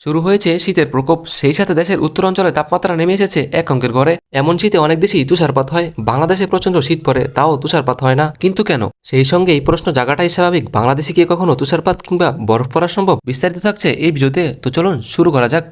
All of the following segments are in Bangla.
শুরু হয়েছে শীতের প্রকোপ। সেই সাথে দেশের উত্তর অঞ্চলে তাপমাত্রা নেমে এসেছে এক অঙ্কের গড়ে। এমন শীতে অনেক দেশেই তুষারপাত হয়। বাংলাদেশে প্রচণ্ড শীত পড়ে, তাও তুষারপাত হয় না। কিন্তু কেন? সেই সঙ্গে এই প্রশ্ন জাগাটাই স্বাভাবিক। বাংলাদেশে কি কখনো তুষারপাত কিংবা বরফ পড়া সম্ভব? বিস্তারিত থাকছে এই ভিডিওতে। তো চলুন শুরু করা যাক।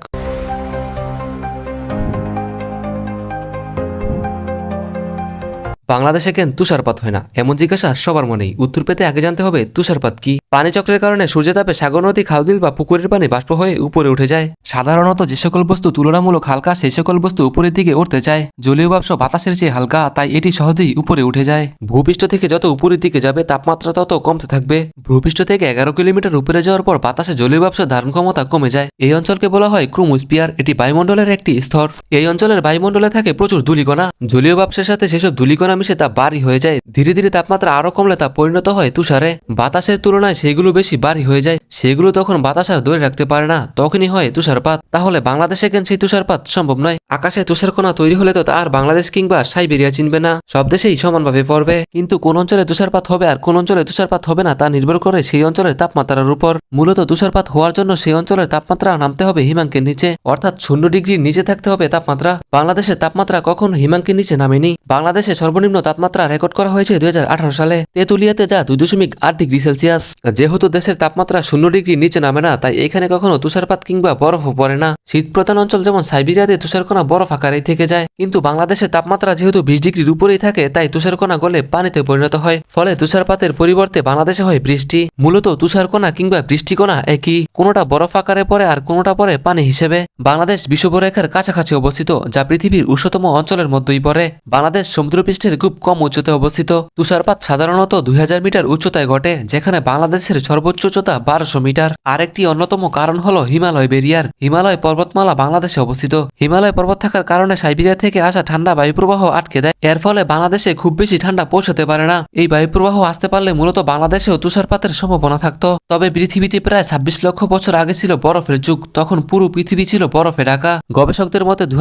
বাংলাদেশে কেন তুষারপাত হয় না? এমন জিজ্ঞাসা সবার মনেই। উত্তর পেতে আগে জানতে হবে, তুষারপাত কি? পানি চক্রের কারণে সূর্যতাপে সাগর নদী খালবিল বা পুকুরের পানি বাষ্প হয়ে উপরে উঠে যায়। সাধারণত যে সকল বস্তু তুলনামূলক হালকা, সেই সকল বস্তু উপরের দিকে উঠতে চায়। জলীয় বাষ্প বাতাসের চেয়ে হালকা, তাই এটি সহজেই উপরে উঠে যায়। ভূপৃষ্ঠ থেকে যত উপরের দিকে যাবে, তাপমাত্রা তত কমতে থাকবে। ভূপৃষ্ঠ থেকে এগারো কিলোমিটার উপরে যাওয়ার পর বাতাসে জলীয় বাষ্প ধারণ ক্ষমতা কমে যায়। এই অঞ্চলকে বলা হয় ক্রোমোস্পিয়ার এটি বায়ুমণ্ডলের একটি স্তর। এই অঞ্চলের বায়ুমণ্ডলে থাকে প্রচুর ধূলিকণা। জলীয় বাষ্পের সাথে সেসব ধূলিকণা মিশে তা ভারী হয়ে যায়। ধীরে ধীরে তাপমাত্রা আরও কমলে তা পরিণত হয় তুষারে। বাতাসের তুলনায় সেগুলো বেশি ভারী হয়ে যায়। সেগুলো তখন বাতাস আর ধরে রাখতে পারে না। তখনই হয় তুষারপাত। তাহলে বাংলাদেশে কেন সেই তুষারপাত সম্ভব নয়? আকাশে তুষারকণা তৈরি হলে তা আর বাংলাদেশ কিংবা সাইবেরিয়া চিনবে না। সব দেশেই সমানভাবে পড়বে। কিন্তু কোন অঞ্চলে তুষারপাত হবে আর কোন অঞ্চলে তুষারপাত হবে না তা নির্ভর করে সেই অঞ্চলের তাপমাত্রার উপর। মূলত তুষারপাত হওয়ার জন্য সেই অঞ্চলের তাপমাত্রা নামতে হবে হিমাঙ্কের নিচে। অর্থাৎ শূন্য ডিগ্রির নিচে থাকতে হবে তাপমাত্রা। বাংলাদেশের তাপমাত্রা কখনো হিমাঙ্কের নিচে নামেনি। বাংলাদেশে সর্বনিম্ন তাপমাত্রা রেকর্ড করা হয়েছে দু হাজার আঠারো সালে। তেতুলিয়াতে যা দুই দশমিক আট ডিগ্রি সেলসিয়াস। যেহেতু দেশের তাপমাত্রা শূন্য ডিগ্রির নিচে নামে না, তাই এখানে কখনো তুষারপাত কিংবা বরফও পড়ে না। শীত প্রধান অঞ্চল যেমন সাইবেরিয়াতে তুষারকণা বরফ আকারেই থেকে যায়। কিন্তু বাংলাদেশের তাপমাত্রা যেহেতু বিশ ডিগ্রির উপরেই থাকে, তাই তুষারকণা গলে পানিতে পরিণত হয়। ফলে তুষারপাতের পরিবর্তে বাংলাদেশে হয় বৃষ্টি। মূলত তুষারকণা কিংবা বৃষ্টিকণা একই। কোনোটা বরফ আকারে পড়ে আর কোনোটা পড়ে পানি হিসেবে। বাংলাদেশ বিষুবরেখার কাছাকাছি অবস্থিত, যা পৃথিবীর উষ্ণতম অঞ্চলের মধ্যেই পড়ে। বাংলাদেশ সমুদ্রপৃষ্ঠের খুব কম উচ্চতায় অবস্থিত। তুষারপাত সাধারণত দুই হাজার মিটার উচ্চতায় ঘটে, যেখানে বাংলাদেশের সর্বোচ্চ উচ্চতা বারোশো মিটার। আরেকটি অন্যতম কারণ হল হিমালয় বেরিয়ার। হিমালয় পর্বতমালা বাংলাদেশে অবস্থিত। হিমালয় পর্বত থাকার কারণে সাইবেরিয়া থেকে আসা ঠান্ডা বায়ুপ্রবাহ আটকে দেয়। এর ফলে বাংলাদেশে খুব বেশি ঠান্ডা পৌঁছাতে পারে না। এই বায়ুপ্রবাহ আসতে পারলে মূলত বাংলাদেশেও তুষারপাতের সম্ভাবনা থাকতো। তবে পৃথিবীতে প্রায় ছাব্বিশ লক্ষ বছর আগে ছিল বরফের যুগ। তখন পুরো পৃথিবী ছিল বরফে ঢাকা। গবেষকদের মতে দু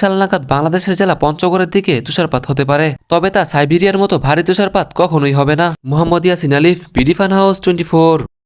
সাল নাগাদ বাংলাদেশের জেলা পঞ্চগড়ের দিকে তুষারপাত হতে পারে। তবে তা সাইবেরিয়ার মতো ভারী তুষারপাত কখনোই হবে না। মোহাম্মদ ইয়াসিন আলিফ বিডিফান হাউস টোয়েন্টি